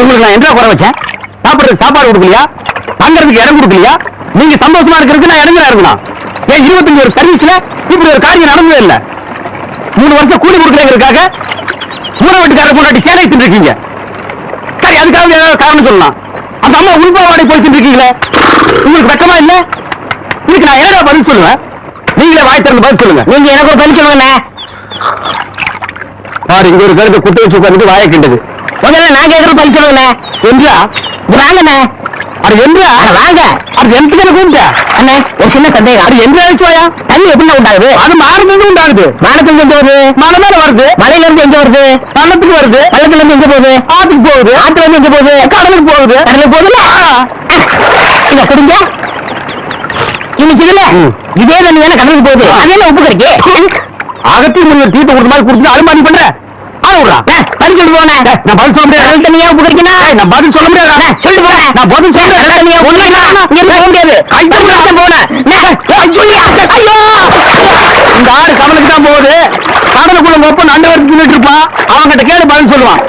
உங்களுக்கு நான் என்ன குறை வச்சேன்? சாப்பிடுறதுக்கு சாப்பாடு கொடுக்கலையா? தங்கறதுக்கு இடம் கொடுக்கலையா? நீங்க சந்தோஷமா இருக்கிறதுக்கு நான் இடங்களா இருக்கணும். ஏன் இருபத்தஞ்சு ஒரு சர்வீஸ்ல இப்படி ஒரு காரியம் நடந்ததே இல்ல? மூணு வருஷம் கூலி கொடுக்கலங்கிறதுக்காக மூணு வீட்டுக்காரர் பொண்டாட்டி சேலை இருக்கீங்க. சரி அதுக்காக ஏதாவது காரணம் சொல்லலாம். அந்த அம்மா உள்பாவாடை போய் இருக்கீங்களே? உங்களுக்கு வெக்கமா இல்ல? இதுக்கு நான் என்னடா பதில் சொல்லுவேன்? நீங்களே வாய் திறந்து பதில் சொல்லுங்க. நீங்க எனக்கு ஒரு பதில் சொல்லுங்க பாரு இங்க ஒரு கருத்து குட்டு வச்சு உட்கார்ந்து வாயை கிண்டது. முதல்ல நான் கேட்கற பதில் சொல்லுங்க என்றா வாங்கண்ணே. அது என்றா வாங்க. அது எந்த கூப்பிட்டா. அண்ணே ஒரு சின்ன சந்தேகம். அது எந்த அழைச்சுவாயா தண்ணி எப்படி உண்டாகுது அது மாறுனது உண்டாகுது வானத்துல எங்க வருது மலை மேல வருது. மலையில இருந்து எங்க வருது? பள்ளத்துக்கு வருது. பள்ளத்துல இருந்து எங்க போகுது? ஆத்துக்கு போகுது. ஆத்துல இருந்து எங்க போகுது? கடலுக்கு போகுது. கடலுக்கு போகுதுல இத குடிங்க. இன்னைக்கு இதுல இதே தண்ணி தானே கடலுக்கு போகுது? அது உப்பு கறிக்கு அகத்தி முன்ன தீர்ப்பு கொடுத்த மாதிரி கொடுத்து அலுமாரி பண்ற. ஆள விடுறா. பதில் சொல்லி போனே நான் பதில் சொல்ல முடியாது. கடல் தண்ணியா உப்பு கறிக்கணும் நான் பதில் சொல்ல முடியாது? சொல்லி போறேன் நான் பதில் சொல்றேன் கடல் தண்ணியா ஒண்ணு இங்க போக முடியாது. கைட்டு போனேன் ஐயோ! இந்த ஆடு கடலுக்கு தான் போகுது. கடலுக்குள்ள மொப்ப நண்டு தின்னுட்டு இருப்பான் அவன்கிட்ட கேடு பதில் சொல்லுவான்.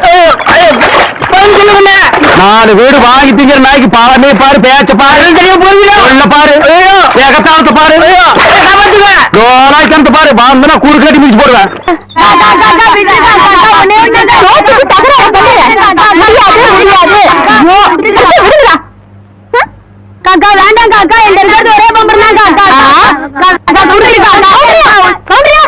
பதில் சொல்லுங்க நாலு வீடு வாங்கி திங்கிற நாய்க்கு பாரு பாரு பேச்ச பாரு. சொல்ல பாரு. ஏகத்தாளத்தை பாரு. நாய்க்கு பாரு பாந்தனா கூறு கட்டி மிச்சு போடுவேன் காக்கா வேண்டாம் காக்கா எங்க இருக்கிறது ஒரே பம்பர் தான் காக்கா காக்கா கவுண்டரி காக்கா கவுண்டரியா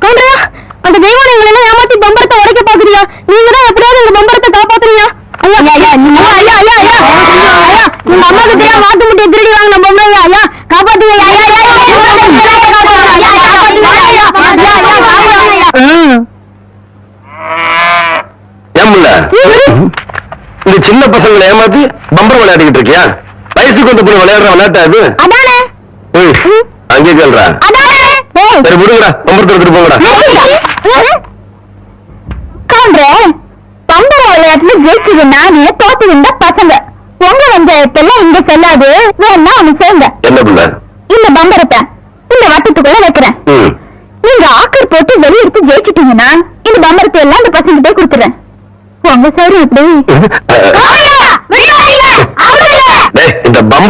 கவுண்டரியா அந்த தெய்வம் எங்களை எல்லாம் ஏமாத்தி பம்பரத்தை உடைக்க பாக்குறியா நீங்க தான் எப்படியாவது எங்க பம்பரத்தை காப்பாத்துறீங்க ஐயா ஐயா ஐயா ஐயா ஐயா ஐயா ஐயா உங்க அம்மா கிட்டயா மாட்டு முட்டையை திருடி வாங்க நம்ம பொம்பளை ஐயா ஐயா காப்பாத்துங்க ஐயா ஐயா ஐயா ஐயா காப்பாத்துங்க ஐயா ஐயா ஐயா ஐயா காப்பாத்துங்க ஐயா ஏமுல்ல இந்த சின்ன பசங்களை ஏமாத்தி பம்பரம் விளையாடிக்கிட்டு இருக்கியா? வயசுக்கு வந்து போய் விளையாடுற விளையாட்டா அது அங்கே கேள்றா. சரி விடுங்கடா. பம்பரத்தை எடுத்துட்டு போங்கடா. பம்பர விளையாட்டுல ஜெயிச்சது நானே தோத்து வந்த பசங்க. உங்க வஞ்சகத்தெல்லாம் இங்க செல்லாது. வேணா ஒண்ணு செய்யுங்க என்ன பிள்ளை? இந்த பம்பரத்தை இந்த வட்டத்துக்குள்ள வைக்கிறேன். நீங்க ஆக்கர் போட்டு வெளியெடுத்து ஜெயிச்சிட்டீங்கன்னா இந்த பம்பரத்தை எல்லாம் இந்த பசங்க போய் கொடுத்துறேன். உங்க சரி இப்படி ஆயா, வெளிய வாங்க. அவரு இல்ல.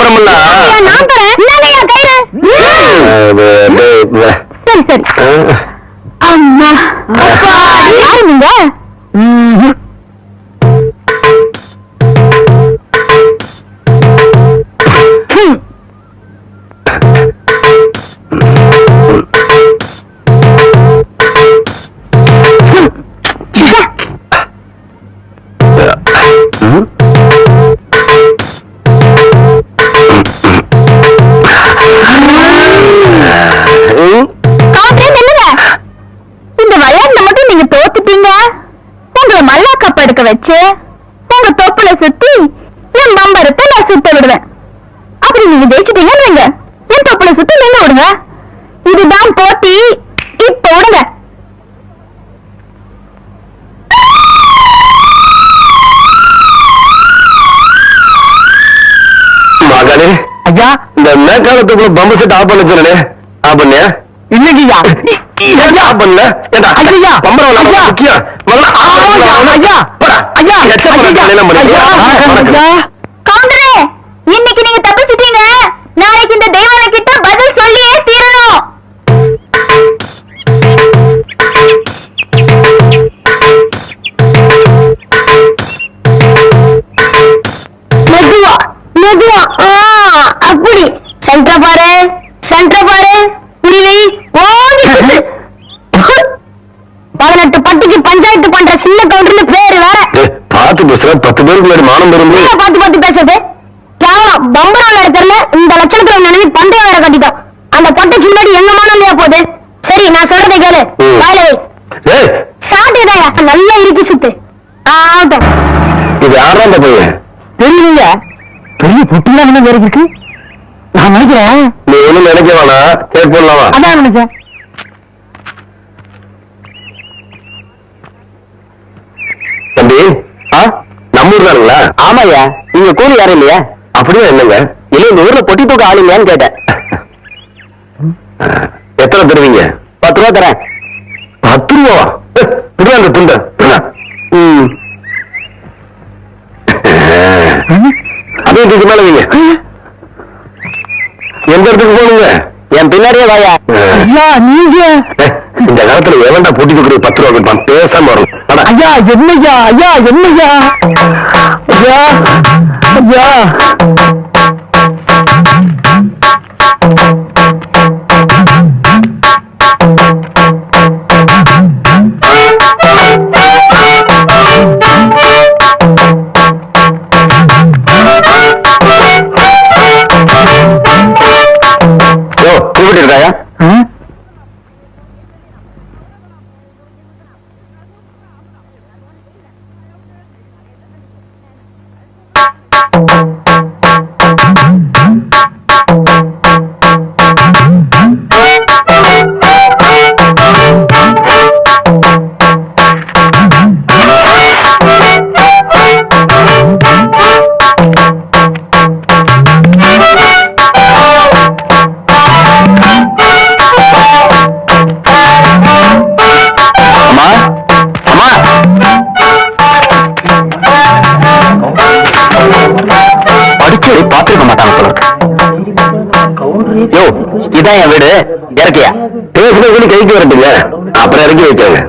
எல்லாம் நான் தரேன். வச்சு உங்க தொப்புல சுத்தி என் பம்பரத்தை நான் சுத்த விடுவேன். அப்படி நீங்க ஜெயிச்சிட்டீங்கன்னு வைங்க என் தொப்புல சுத்தி நீங்க விடுங்க. இதுதான் போட்டி. இப்ப விடுங்க. மகனே ஐயா. இந்த மேற்காலத்துக்குள்ள பம்பு செட் ஆஃப் பண்ண சொன்னே ஆஃப் பண்ணியா? ஏன் ஆஃப் பண்ணல? ஐயா. பம்பரம் முக்கியம். முதல்ல ஐயா ஐயா பேருக்கு முன்னாடி மானம் என்ன பார்த்து பார்த்து பேசுறது? கேவலம். பம்பரம் இடத்துல இந்த லட்சணத்துல நினைவு பந்தயம் வேற கட்டிட்டோம். அந்த பொட்டைக்கு முன்னாடி எங்க மானம் போகுது? சரி நான் சொல்றதை கேளு. ம். வாயில வை ஏய் சாப்பிட்டுதாயா நல்லா இறுக்கி சுத்து. ஆகட்டும். இது யாரா அந்த பையன்? தெரியலீங்க பெரிய புட்டிலாம் என்ன வேற இருக்கு? நான் நினைக்கிறேன். நீ ஒண்ணும் நினைக்க வேணாம். கேட் போடலாமா அதான் நினைச்சேன். தம்பி ஆ? நம்ம ஊர் தானுங்களா ஆமாய்யா. நீங்க கூலி யாரும் இல்லையா? அப்படியே என்னங்க? இல்ல இந்த ஊர்ல பொட்டி தூக்க ஆளுங்கன்னு கேட்டேன். எத்தனை தருவீங்க? பத்து ரூபா தரேன். பத்து ரூபா? அந்த துண்டை. ம். அப்படியே தூக்கி மேல வைங்க. எந்த இடத்துக்கு போகணுங்க? என் பின்னாடியே வாயா. நீங்க? இந்த காலத்துல எவன்டா பொட்டி கொடுக்குற பத்து ரூபா கொடுப்பான் பேசாம வரும் ஐயா என்னய்யா ஐயா என்னய்யா ஐயா ஐயா. யோ கூப்பிட்டு இருக்காயா? இறக்கியா? பேசுறது கைக்கு வரட்டுங்க அப்புறம் இறக்கி வைக்காங்க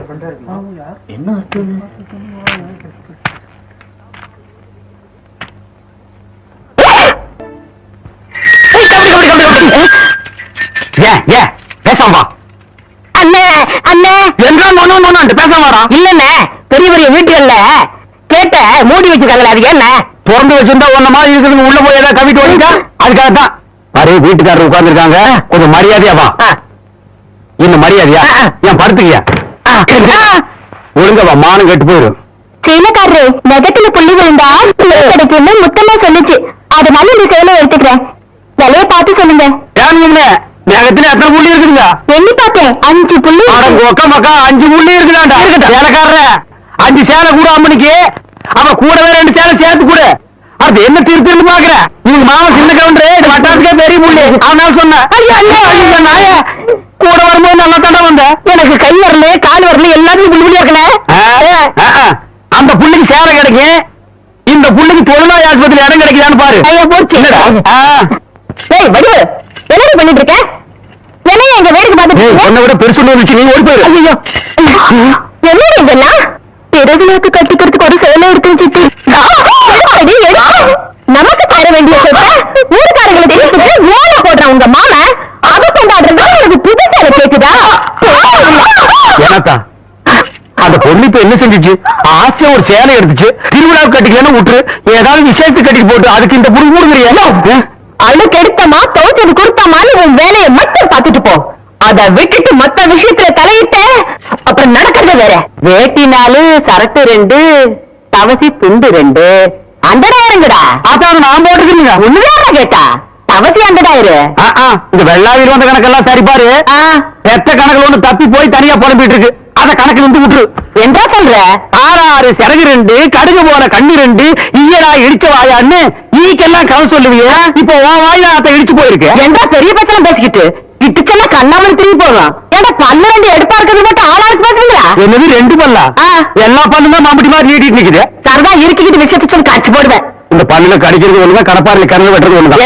பெரிய பெரிய வீட்டுகள்ல கேட்ட மூடி வச்சிருக்காங்களே அது என்ன? திறந்து வச்சிருந்தா ஒன்ன மாதிரி இருக்குது உள்ள போய் ஏதாவது கவிட்டு ஓடிக்கா அதுக்காக தான் பாரு வீட்டுக்காரர் உட்கார்ந்துருக்காங்க. கொஞ்சம் மரியாதையா வா. இன்னும் மரியாதையா. ஏன் படுத்துக்கியா? ஒழுங்கா வா மானம் கெட்டு போயிடும் செயலக்காரரு நெகத்துல புள்ளி விழுந்தா கிடைக்கும்னு முத்தமா சொல்லுச்சு. அதனால இந்த செயலை எடுத்துக்கிறேன். விலைய பார்த்து சொல்லுங்க. நேகத்துல எத்தனை புள்ளி இருக்குதுங்க? எண்ணி பார்த்தேன். அஞ்சு புள்ளி. கொக்க மக்கா அஞ்சு புள்ளி இருக்குதாண்டா? சேலைக்காரர அஞ்சு சேலை கூட அம்மனுக்கு. அவ கூடவே ரெண்டு சேலை சேர்த்து கூட. அது என்ன திருத்திருந்து பாக்குற இவங்க மாமா சின்ன கவுண்டரு இது வட்டாரத்துக்கே பெரிய புள்ளி அதனால சொன்னேன் ஐயா ஐயா ஐயா நாய கூட வரும்போது நல்லா தாண்டா வந்த எனக்கு கை வரல கால் வரல எல்லாத்தையும் புள்ளி புள்ளி இருக்கல அந்த புள்ளிக்கு சேலை கிடைக்கும். இந்த புள்ளிக்கு தொழிலாளி ஆஸ்பத்திரி இடம் கிடைக்குதான்னு பாரு. ஐயா போச்சு. ஏய் வடிவு என்னடி பண்ணிட்டு இருக்க? என்னைய எங்க வேடிக்கை ஏய், பார்த்துட்டு உன்னை விட பெருசு இருந்துச்சு நீ ஓடி போயிரு. ஐயோ என்னடி இதெல்லாம் பிறகுனாக்கு கட்டிக்கிறதுக்கு ஒரு சேலை இருக்குன்னு சித்தி. நமக்கு தர வேண்டிய சொத்தை ஊருக்காரங்களை தெரிவிச்சுட்டு ஓலை போடுற உங்க மாம அதை கொண்டாடுறது உனக்கு புது சேலை கேக்குதா? எனக்கா அந்த பொண்ணு இப்ப என்ன செஞ்சுச்சு? ஆசையா ஒரு சேலை எடுத்துச்சு. திருவிழாவுக்கு கட்டிக்கலன்னு விட்டுரு. ஏதாவது விசேஷத்துக்கு கட்டிக்கு போட்டு அதுக்கு இந்த புடி மூடுங்கிறியா அழுக்கு எடுத்தமா தோச்சது கொடுத்தமான்னு உன் வேலையை மட்டும் பார்த்துட்டு போ. அத விட்டுட்டு மத்த விஷயத்துல தலையிட்ட அப்புறம் நடக்கிறது வேற. வேட்டினாலு சரட்டு ரெண்டு தவசி துண்டு ரெண்டு. அந்தடாயிரங்கடா அதான் நான் போட்டுக்கிறீங்க ஒண்ணுதான் கேட்டா. தவசி அந்தடாயிரு இந்த வெள்ளாவில வந்த கணக்கெல்லாம் சரி பாரு. ஆ, பெத்த கணக்குல ஒண்ணு தப்பி போய் தனியா புலம்பிட்டு இருக்கு அத கணக்குல இருந்து விட்டுரு. என்றா சொல்ற? ஆறு ஆறு சிறகு ரெண்டு கடுகு போன கண்ணு ரெண்டு ஈயடா இடிச்ச வாயான்னு ஈக்கெல்லாம் கதை சொல்லுவியா. இப்போ உன் வாயில அத இடிச்சு போயிருக்கு. என்றா பெரிய பச்சனம் பேசிக்கிட்டு. இட்டுச்செல்லாம் கண்ணாமல் திரும்பி போகலாம் ஏடா பல்லு ரெண்டு எடுப்பா இருக்கிறது மட்டும் ஆளாருக்கு பாக்குறீங்களா என்னது ரெண்டு பல்லா. எல்லா பல்லும் மாம்பட்டி மாதிரி நீட்டிட்டு நிக்குது சரதா இருக்கிக்கிட்டு விஷயத்தை சொல்லி காட்சி போடுவேன். இந்த பல்லுல கடிக்கிறது ஒண்ணுதான் கடப்பாரில் கறந்து வெட்டுறது ஒண்ணுதான்.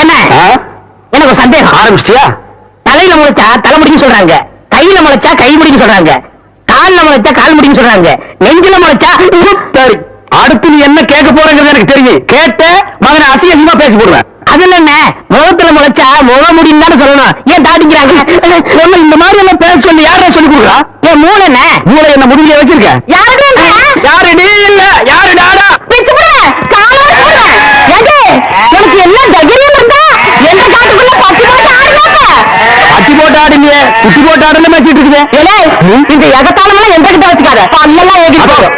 என்ன? எனக்கு சந்தேகம். ஆரம்பிச்சிட்டியா? தலையில முளைச்சா தலைமுடின்னு சொல்றாங்க. கையில முளைச்சா கை முடின்னு சொல்றாங்க. கால்ல முளைச்சா கால் முடின்னு சொல்றாங்க. நெஞ்சில முளைச்சா சரி. அடுத்து நீ என்ன கேட்க போறங்கிறது எனக்கு தெரியும். கேட்ட மகனை அசிங்கமா பேசி போடுவேன். அதுல என்ன முகத்துல முளைச்சா முக முடின்னு தானே சொல்லணும். ஏன் தாடிக்கிறாங்க ஒண்ணு இந்த மாதிரி எல்லாம் பேச சொல்லி யாரா சொல்லி கொடுக்குறா? ஏன் மூளை என்ன மூளை என்ன முடிஞ்ச வச்சிருக்க? யாருடா யாரு நீ இல்ல. யாரு டாடா உனக்கு என்ன தைரியம் இருந்தா எந்த காட்டுக்குள்ள பத்து போட்டு ஆடுனாப்ப அத்தி போட்டு ஆடுங்க குட்டி போட்டு ஆடுன்னு பேசிட்டு இருக்குது. இந்த எகத்தாளமெல்லாம் எந்த கிட்ட வச்சுக்காத. பல்லெல்லாம் ஏகிட்டு போகும்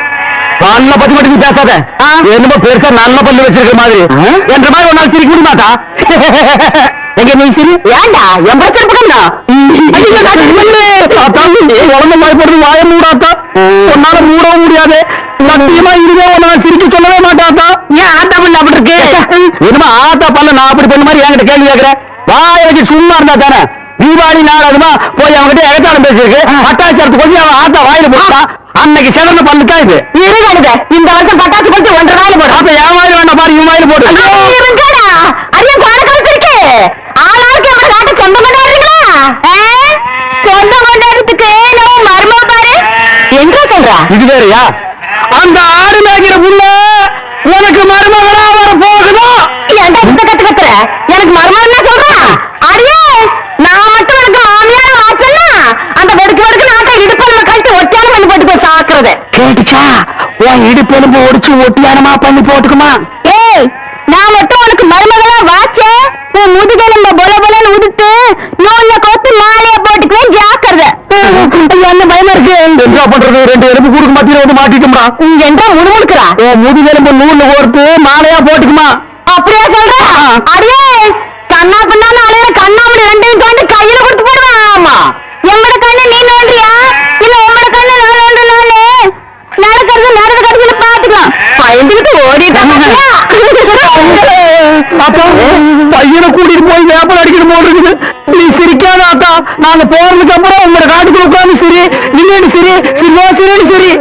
நல்ல பத்தி மட்டும் நீ பேசாத. என்னமோ பெருசா நல்ல பல்லு வச்சிருக்க மாதிரி? என்ற மாதிரி ஒரு நாள் சிரிக்க முடியுமாட்டா எங்க நீ சிரி? ஏண்டா? என் பிரச்சனை பக்கம்டா உடம்பு பயப்படுறது வாய மூடாத்தா உன்னால மூடவும் முடியாது. சத்தியமா இதுவே உன்னால சிரிக்க சொல்லவே மாட்டாத்தா ஏன் ஆட்டா பண்ண அப்படி இருக்கு? என்னமா ஆத்தா பண்ண நான் அப்படி பண்ண மாதிரி என்கிட்ட கேள்வி கேட்கிற? வாய வச்சு சும்மா இருந்தா தானே? தீபாவளி நாள் அதுமா போய் அவன்கிட்ட எகத்தாளம் பேசியிருக்கு. பட்டாச்சாரத்து கொஞ்சம் அவன் ஆத்தா வாயில போட்டா அன்னைக்கு சிறந்த பண்ணு தான் இது? இருக்கானுங்க இந்த வருஷம் பட்டாசு கொண்டு ஒன்றரை நாள் போடும் அப்ப என் மாதிரி இவன் வாயில போடு. இருங்கடா. ஐயா குழந்தை இருக்கு ஆளாளுக்கு நம்ம நாட்டு சொந்த கொண்டாடுறீங்களா சொந்த கொண்டாடுறதுக்கு நம்ம மருமா பாரு. எங்க சொல்றா? இது வேறயா? அந்த ஆடு மேய்க்கிற புள்ள உனக்கு மருமகளா வர போகுதோ? ஏன்டா இந்த கத்து கத்துற? எனக்கு மருமகன் என்ன சொல்றான் அடியே நான் மட்டும் எனக்கு மாமியாரா ஆச்சேன்னா அந்த வெடுக்கு வெடுக்கு நாட்டை இடுப்பெலும்பு கழிச்சு ஒட்டியான பண்ணி போட்டு போய் சாக்குறது கேட்டுச்சா உன் இடுப்பெலும்பு ஒடிச்சு ஒட்டியானமா பண்ணி போட்டுக்குமா? ஏய் நான் மட்டும் உனக்கு மருமகளா வாச்சே? உன் முதுகெலும்ப பொல பொலன்னு உடுத்து நூல்ல கோத்து மாலைய போட்டுக்குவேன் ஜாக்கிரதை. என்ன பயமா இருக்கு? என்ன பண்றது? ரெண்டு எலும்பு கூடுக்கு மத்தியில வந்து மாட்டிக்கும்டா. இங்க என்றா முணுமுணுக்குறா? உன் முதுகெலும்பு நூல்ல கோர்த்து மாலையா போட்டுக்குமா? அப்படியா சொல்ற? அடியே கண்ணா பின்னான்னு அலையிற கண்ணாமணி ரெண்டையும் தோண்டி கையில கொடுத்து போடுவேன் ஆமா எம்மட கண்ணு நீ நோண்டியா இல்ல உம்மட கண்ணு நான் நோண்டுனாலே நடக்கிறது நடந்த கடைசியில பாத்துக்கலாம் பயந்துகிட்டு ஓடிட்டான் அப்பா பையனை கூட்டிட்டு போய் வேப்பல் அடிக்கணும் போல் இருக்குது. நீ சிரிக்காத அக்கா. நாங்க போறதுக்கு அப்புறம் உங்களோட காட்டுக்குள்ள உட்காந்து சரி. இல்லைன்னு சரி. சிரிவா சரின்னு சரி.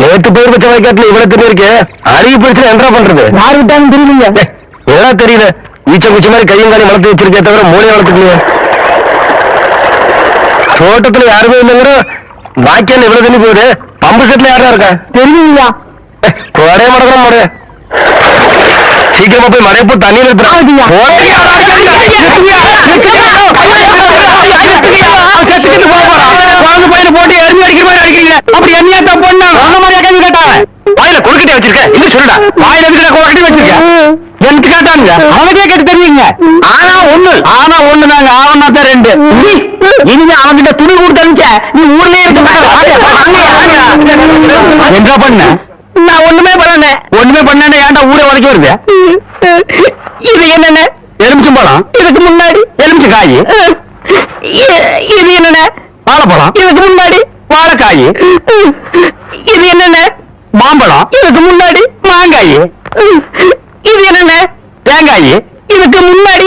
நேற்று பேர் வச்ச வைக்காட்டுல இவ்வளவு தெரிய இருக்கு. அறிவு பிரச்சனை என்ன பண்றது? யாரு விட்டாங்க தெரியலீங்க. எதா தெரியல? ஈச்ச குச்சி மாதிரி கையும் காலையும் வளர்த்து வச்சிருக்கே தவிர மூளையை வளர்த்துக்கலையே. தோட்டத்துல யாருமே இல்லைங்கிற பாக்கியம் இவ்வளவு தண்ணி போகுது? பம்பு செட்ல யாரா இருக்கா? தெரியுங்களா கோடைய மடக்கிறோம் மடைய சீக்கிரமா போய் மடைய போய் தண்ணி குழந்தை பையனை போட்டு எரிஞ்சு அடிக்கிற மாதிரி அடிக்கிறீங்க. அப்படி என்னையா தப்பு பண்ணா? அந்த மாதிரியா கேள்வி கேட்டாங்க வாயில கொழுக்கட்டை வச்சிருக்க. இல்ல சொல்லுடா. வாயில எதுக்கு கொழுக்கட்டை வச்சிருக்க? எனக்கு கேட்டானுங்க? அவனுக்கே கேட்டு தெரியுங்க. ஆனா ஒண்ணு. ஆனா ஒண்ணு நாங்க ஆவனா தான் ரெண்டு இனிமே அவன்கிட்ட துணி கொடுத்து அனுப்பிச்ச நீ ஊர்லயே இருக்க என்ன பண்ண? நான் ஒண்ணுமே பண்ணல. ஒண்ணுமே பண்ண ஏன்டா ஊரே உடைக்க வருது? இது என்னென்ன? எலுமிச்சம்பழம் இதுக்கு முன்னாடி. எலுமிச்ச காய். இது என்னென்ன? வாழைப்பழம். இதுக்கு முன்னாடி. வாழைக்காய். இது என்னென்ன? மாம்பழம். இதுக்கு முன்னாடி. மாங்காய். இது என்னென்ன? தேங்காய். இதுக்கு முன்னாடி.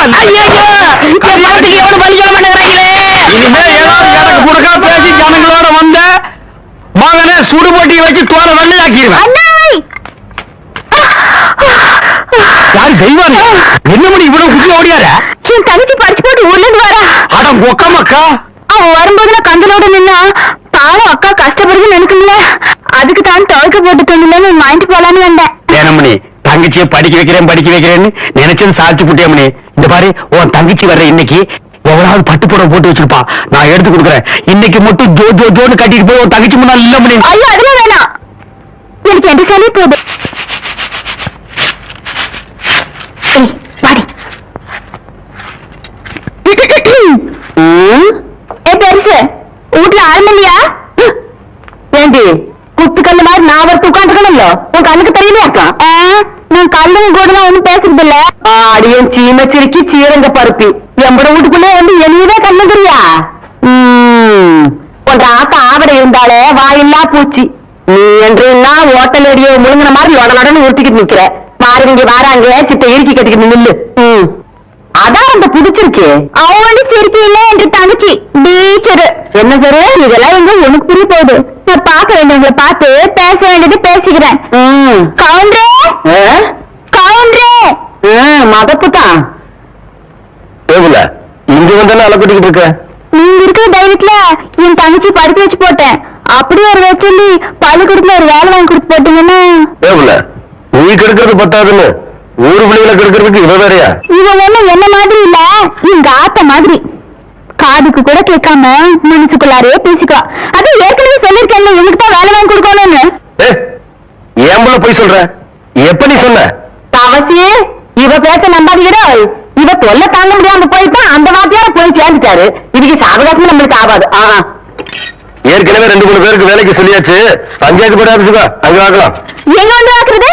ஆ. ஐயையோ! என் சொல்ல மாட்டேங்கிறாங்களே. இனிமே ஏதாவது எனக்கு கொடுக்கா பேசி ஜனங்களோட வந்த மகனை சுடு போட்டியை வச்சு தோற வெள்ளையாக்கிடுவேன். யாரு தெய்வாங்க என்ன மணி இவ்வளவு குட்டி ஓடியார? என் தங்கச்சி படிச்சு போட்டு ஊர்ல இருந்து வரா அட மொக்க மக்கா. அவ வரும்போது நான் கந்தலோட நின்னா பாவம் அக்கா கஷ்டப்படுதுன்னு நினைக்கல அதுக்கு தான் துவைக்க போட்டு தந்துலன்னு வாங்கிட்டு போலான்னு வந்தேன். ஏனமணி தங்கச்சியை படிக்க வைக்கிறேன் படிக்க வைக்கிறேன்னு நினைச்சது சாதிச்சு புட்டியமணி இந்த பாரு உன் தங்கச்சி வர்ற இன்னைக்கு எவ்வளவு பட்டு புடவை போட்டு வச்சிருப்பா. நான் எடுத்து கொடுக்குறேன். இன்னைக்கு மட்டும் ஜோ ஜோ ஜோன்னு கட்டிட்டு போய் உன் தங்கச்சி முன்னாள் இல்ல மணி. ஐயோ அதெல்லாம் வேணாம் எனக்கு எந்த சளி போகுது ஏய், வீட்டுல ஆளும் இல்லையா? ஏண்டி குத்துக்கல்லு மாதிரி நான் ஒருத்த உட்காந்துக்கணும்ல உன் கண்ணுக்கு தெரியலையாக்கா நான் கல்லுங்க கூட தான் ஒண்ணும் பேசுறது இல்ல ஆடியன் சீம சிரிக்கி சீரங்க பருப்பி எம்பட வீட்டுக்குள்ளே வந்து எளியவே கண்ணுக்குறியா? உன் ஆக்க ஆவடை இருந்தாலே வாயில்லா பூச்சி. நீ என்றா ஓட்டல் அடியோ முழுங்கின மாதிரி லொடலொடன்னு உருட்டிக்கிட்டு நிக்கிற. பாருங்க வாராங்க சித்த இறுக்கி கட்டிக்கிட்டு நில்லு. அதான் அந்த புடிச்சிருக்கு அவனு சிரிக்கி இல்ல என்று தங்கச்சி. டீச்சரு என்ன சரு? இதெல்லாம் எங்க எனக்கு புரிய போகுது? நான் பார்க்க வேண்டியவங்களை பார்த்து பேச வேண்டியது பேசிக்கிறேன். கவுண்டரே! கவுண்டரே! மதப்பு தான் ஏவுல இங்க வந்தானே அலப்பட்டிக்கிட்டு இருக்க? நீங்க இருக்கிற தைரியத்துல என் தங்கச்சி படிக்க வச்சு போட்டேன். அப்படி ஒரு வச்சு பள்ளிக்கூடத்துல ஒரு வேலை வாங்கி கொடுத்து போட்டீங்கன்னா. ஏவுல நீ கெடுக்கிறது பத்தாதுன்னு ஊர் பிள்ளைகளை கெடுக்கிறதுக்கு இவ வேறையா? இவன் ஒண்ணும் என்ன மாதிரி இல்ல எங்க ஆத்த மாதிரி. காதுக்கு கூட கேட்காம மனசுக்குள்ளாரே பேசிக்குவா அது ஏற்கனவே சொல்லிருக்கேன் இவனுக்கு தான் வேலை வாங்கி கொடுக்கணும்னு. ஏன் போல போய் சொல்ற? எப்ப நீ சொன்ன? அவசிய இவ பேச நம்பாதீங்கடா இவ தொல்லை தாங்க முடியாம போயிட்டா அந்த வாத்தியார போய் சேர்ந்துட்டாரு. இதுக்கு சாவகாசம் நம்மளுக்கு ஆகாது. ஆ ஏற்கனவே ரெண்டு மூணு பேருக்கு வேலைக்கு சொல்லியாச்சு. பஞ்சாயத்து போட ஆரம்பிச்சுக்கோ அங்க வாக்கலாம். எங்க வந்து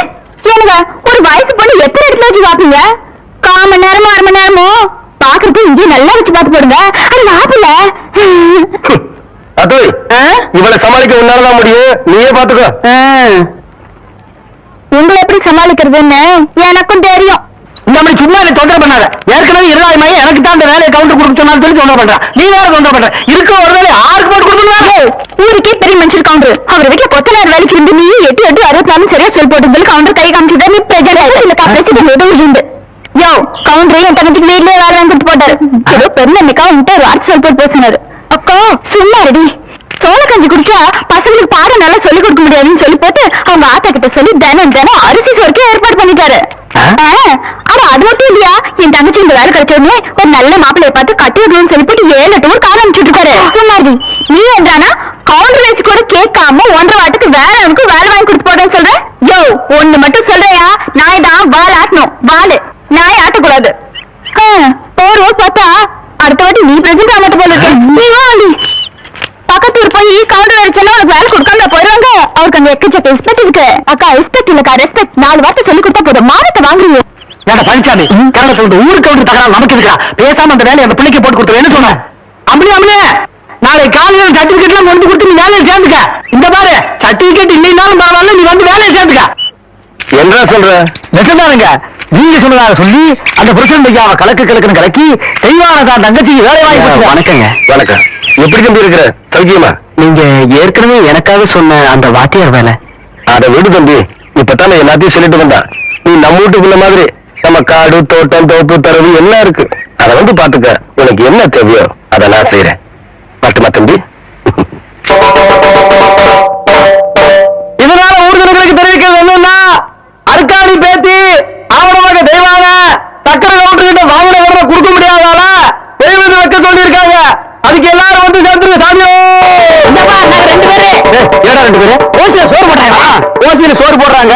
ஏனுங்க ஒரு வயசு பொண்ணு எத்தனை இடத்துல வச்சு பாப்பீங்க கால் மணி நேரமோ அரை மணி நேரமோ? பாக்குறது இங்கேயும் நல்லா வச்சு பார்த்து போடுங்க. அது மாப்பிள்ள. அத்தோய் இவளை சமாளிக்க உன்னாலதான் முடியும். நீயே பாத்துக்கோ உங்களை எப்படி சமாளிக்கிறதுன்னு எனக்கும் தெரியும். மாதிரி சும்மா என்ன தொந்தரவு பண்ணாத. ஏற்கனவே இருளாய் மையம் எனக்கு தான் அந்த வேலையை கவுண்டர் கொடுக்க சொன்னாலும் சொல்லி தொந்தரவு பண்றேன் நீ வேற தொந்தரவு பண்ற. இருக்க ஒரு வேலை ஆறுக்கு போட்டு ஏய், ஊருக்கே பெரிய மனுஷர் கவுண்டர் அவர் வீட்டுல கொத்தனார் வேலைக்கு இருந்து நீ எட்டு எட்டு அறுபத்தி நாலு சரியா சொல் போட்டு கவுண்டர் கை காமிச்சுட்டா நீ பிரஜனை இல்ல பிரச்சனை ஏதோ உண்டு யோ கவுண்டரே என் தங்கச்சிக்கு வீட்லயே வேலை வாங்கி கொடுத்து போட்டாரு ஏதோ பெருந்தன்னைக்கா உன்கிட்ட ஒரு வார்த்தை சொல் போட்டு பேசினாரு அக்கா சும்மா ரெடி சோள கஞ்சி குடிச்சா பசங்களுக்கு பாடம் நல்லா சொல்லி கொடுக்க முடியாதுன்னு சொல்லி போட்டு அவங்க ஆத்தா கிட்ட சொல்லி தினம் தினம் அரிசி சோறுக்கு ஏற்பாடு பண்ணிட்டாரு ஆ? ஆ, ஆனா அது மட்டும் இல்லையா என் தங்கச்சி இந்த வேலை கிடைச்ச உடனே ஒரு நல்ல மாப்பிளைய பார்த்து கட்டி விடணும்னு சொல்லி போட்டு ஏழு ஊர் காலம் அனுப்பிச்சுட்டு இருக்காரு. நீ என்றானா கவுண்டர் வச்சு கூட கேட்காம ஒன்றரை வாட்டுக்கு வேற எனக்கு வேலை வாங்கி கொடுத்து போறேன்னு சொல்ற? யோ ஒண்ணு மட்டும் சொல்றியா? நாய் தான் வால் ஆட்டணும். வாலு. நாய் ஆட்டக்கூடாது. போர் ஊர் பார்த்தா அடுத்த வாட்டி நீ பிரசன்ட் ஆக மாட்டே போல இருக்கு. பக்கத்து ஊர் போய் கவுண்டர் அடிச்சா உனக்கு வேலை கொடுக்காம போயிருவாங்க அவருக்கு அங்க எக்கச்சக்க ரெஸ்பெக்ட் இருக்கு. அக்கா ரெஸ்பெக்ட் இல்லக்கா ரெஸ்பெக்ட் நாலு வார்த்தை சொல்லி கொடுத்தா போதும். மானத்தை வாங்குறீங்க ஏடா பழனிசாமி கரட சொல்லிட்டு ஊருக்கு கவுண்டர் தகராறு நமக்கு இருக்கா பேசாம அந்த வேலையை அந்த பிள்ளைக்கு போட்டு கொடுத்துரு. என்ன சொன்ன? அம்மனி அம்மனி நாளை காலையில சர்டிபிகேட் எல்லாம் கொண்டு கொடுத்து நீ வேலையை சேர்ந்துக்க. இந்த பாரு சர்டிபிகேட் இல்லைனாலும் பரவாயில்ல நீ வந்து வேலையை சேர்ந்துக்க. என்ன சொல்ற? நிஜம்தானுங்க நீங்க சொன்னதாக சொல்லி அந்த புருஷன் பையாவை கலக்கு கலக்குன்னு கலக்கி செய்வானதான் தங்கச்சிக்கு வேலை வாங்கி கொடுத்துருக்கேன். வணக்கங்க. வணக்கம். எப்படி தம்பி இருக்கிற? சௌக்கியமா? நீங்க ஏற்கனவே எனக்காக சொன்ன அந்த வாத்தியார் வேலை. அத விடு தம்பி. இப்பதான் எல்லாத்தையும் சொல்லிட்டு வந்தான். நீ நம்ம வீட்டுக்குள்ள மாதிரி நம்ம காடு தோட்டம் தோப்பு தரவு எல்லாம் இருக்கு. அத வந்து பாத்துக்க உனக்கு என்ன தேவையோ அதை நான் செய்யறேன் மட்டுமா தம்பி? இதனால ஊர்தனங்களுக்கு தெரிவிக்கிறது என்னன்னா அர்க்காணி பேத்தி ஆவணமாக தெய்வான சக்கர கவுண்டர் கிட்ட வாங்கின விரத கொடுக்க முடியாதால தெய்வம் வைக்க சொல்லியிருக்காங்க. அதுக்கு எல்லாரும் வந்து சேர்ந்துருங்க சாமியோ! ரெண்டு பேரு? ஏடா ரெண்டு பேரு? ஓசியில சோறு போட்டாங்க ஓசியில சோறு போடுறாங்க.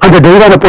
அந்த தெய்வான பொண்ணு